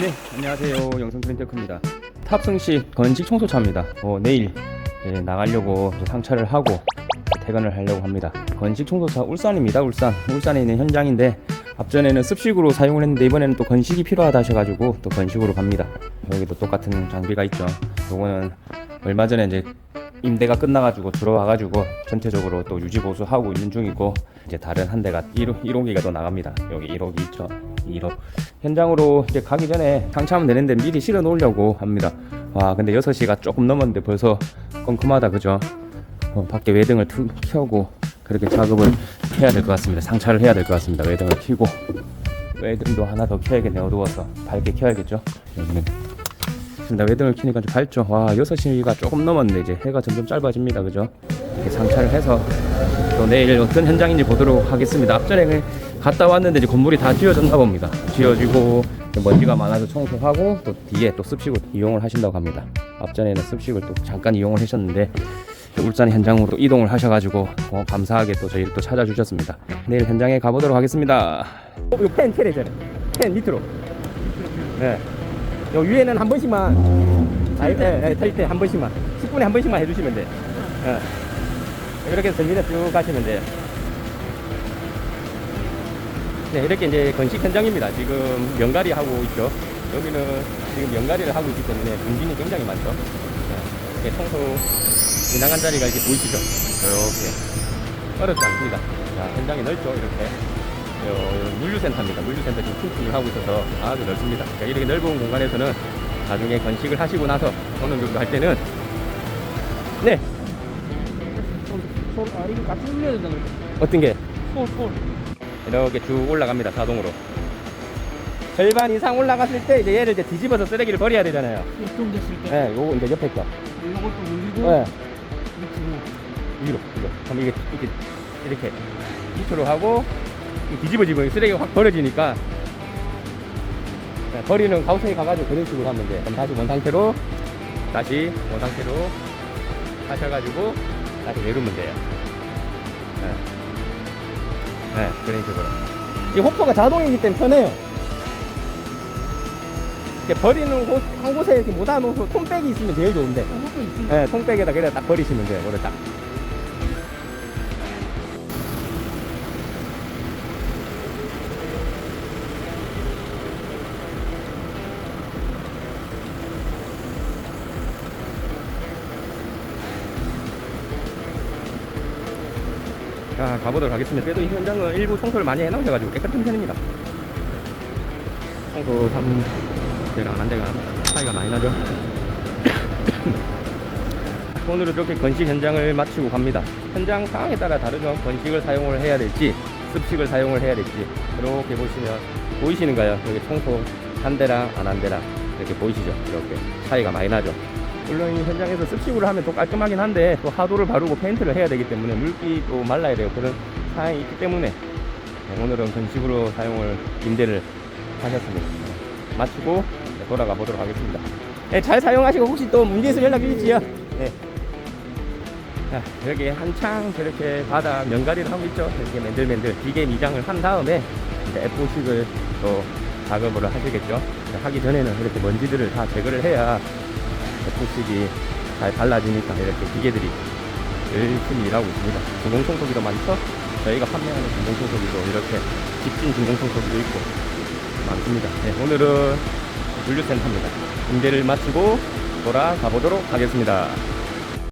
네, 안녕하세요. 영상 프린테크입니다. 탑승식 건식 청소차입니다. 어, 내일 이제 나가려고 상차를 하고 퇴근을 하려고 합니다. 건식 청소차 울산입니다. 울산. 울산에 있는 현장인데 앞전에는 습식으로 사용을 했는데 이번에는 또 건식이 필요하다 하셔가지고 또 건식으로 갑니다. 여기도 똑같은 장비가 있죠. 요거는 얼마 전에 이제 임대가 끝나가지고 들어와가지고 전체적으로 또 유지 보수하고 있는 중이고 이제 다른 한 대가 1호, 1호기가 또 나갑니다. 여기 1호기 있죠. 1호 현장으로 이제 가기 전에 상차하면 되는데 미리 실어 놓으려고 합니다. 와 근데 6시가 조금 넘었는데 벌써 컴컴하다 그죠? 어, 밖에 외등을 트, 켜고 그렇게 작업을 해야 될 것 같습니다. 상차를 해야 될 것 같습니다. 외등을 켜고 외등도 하나 더 켜야겠네 어두워서 밝게 켜야겠죠. 여기는 나 외등을 켜니까 좀 밝죠. 와 6시가 조금 넘었는데 이제 해가 점점 짧아집니다. 그죠? 이렇게 상차를 해서 또 내일 어떤 현장인지 보도록 하겠습니다. 앞전에 그냥 갔다 왔는데 이제 건물이 다 지어졌나 봅니다. 지어지고 먼지가 많아서 청소하고 또 뒤에 또 습식을 이용을 하신다고 합니다. 앞전에는 습식을 또 잠깐 이용을 하셨는데 울산 현장으로 이동을 하셔가지고 어, 감사하게 또 저희를 또 찾아주셨습니다. 내일 현장에 가보도록 하겠습니다. 어, 펜 테레잖아요. 펜 밑으로. 네. 요 위에는 한 번씩만 아, 예, 탈때 한 번씩만 10분에 한 번씩만 해주시면 돼. 예. 이렇게 전진에 쭉 가시면 돼요. 네, 이렇게 이제 건식 현장입니다. 지금 명가리 하고 있죠. 여기는 지금 명가리를 하고 있기 때문에 분진이 굉장히 많죠. 네, 이렇게 청소 지나간 자리가 이렇게 보이시죠? 이렇게 어렵지 않습니다. 자, 현장이 넓죠, 이렇게. 요, 요 물류센터입니다. 물류센터 지금 funkfunk을 하고 있어서 아주 넓습니다. 그러니까 이렇게 넓은 공간에서는 나중에 건식을 하시고 나서 어느 정도 할 때는 네 손, 아, 이거 같이 올려야 된다는 거. 어떤 게 손, 손. 이렇게 쭉 올라갑니다 자동으로. 절반 이상 올라갔을 때 이제 얘를 이제 뒤집어서 쓰레기를 버려야 되잖아요. 이렇게 됐을 때. 네 요거 이제 옆에 거. 이것도 올리고. 네. 위로 위로. 그럼 이게 이렇게 이렇게 밑으로 하고 이 뒤집어지면 쓰레기가 확 버려지니까 네, 버리는 가우스에 가가지고 그런 식으로 하면 돼 그럼 다시 원 상태로 다시 원 상태로 하셔가지고 다시 내리면 돼요. 네, 네 그런 식으로 이 호퍼가 자동이기 때문에 편해요 이렇게 버리는 곳, 한 곳에 이렇게 모아놓고 톰백이 있으면 제일 좋은데 있지. 네, 통백에다 그냥 딱 버리시면 돼요. 오늘 딱. 자, 가보도록 하겠습니다. 그래도 이 현장은 일부 청소를 많이 해놓으셔가지고 깨끗한 편입니다. 청소 3대가 안 한대가 차이가 많이 나죠? 오늘은 이렇게 건식 현장을 마치고 갑니다. 현장 상황에 따라 다르죠. 건식을 사용을 해야 될지, 습식을 사용을 해야 될지. 이렇게 보시면, 보이시는가요? 여기 청소 한 대랑 안 한 대랑 이렇게 보이시죠? 이렇게 차이가 많이 나죠. 물론 이 현장에서 습식으로 하면 또 깔끔하긴 한데, 또 하도를 바르고 페인트를 해야 되기 때문에 물기도 말라야 돼요. 그런 상황이 있기 때문에, 네, 오늘은 건식으로 사용을 임대를 하셨습니다. 네, 마치고 네, 돌아가 보도록 하겠습니다. 네, 잘 사용하시고 혹시 또 문제 있으면 연락 주시지요. 네. 자, 여기 한창 저렇게 바다 면가리를 하고 있죠. 이렇게 맨들맨들 기계 미장을 한 다음에 이제 F5식을 또 작업을 하시겠죠. 자, 하기 전에는 이렇게 먼지들을 다 제거를 해야 F5식이 잘 발라지니까 이렇게 기계들이 열심히 일하고 있습니다. 진공청소기도 많죠. 저희가 판매하는 진공청소기도 이렇게 집진 진공청소기도 있고 많습니다. 네, 오늘은 물류센터입니다. 임대를 마치고 돌아가 보도록 하겠습니다.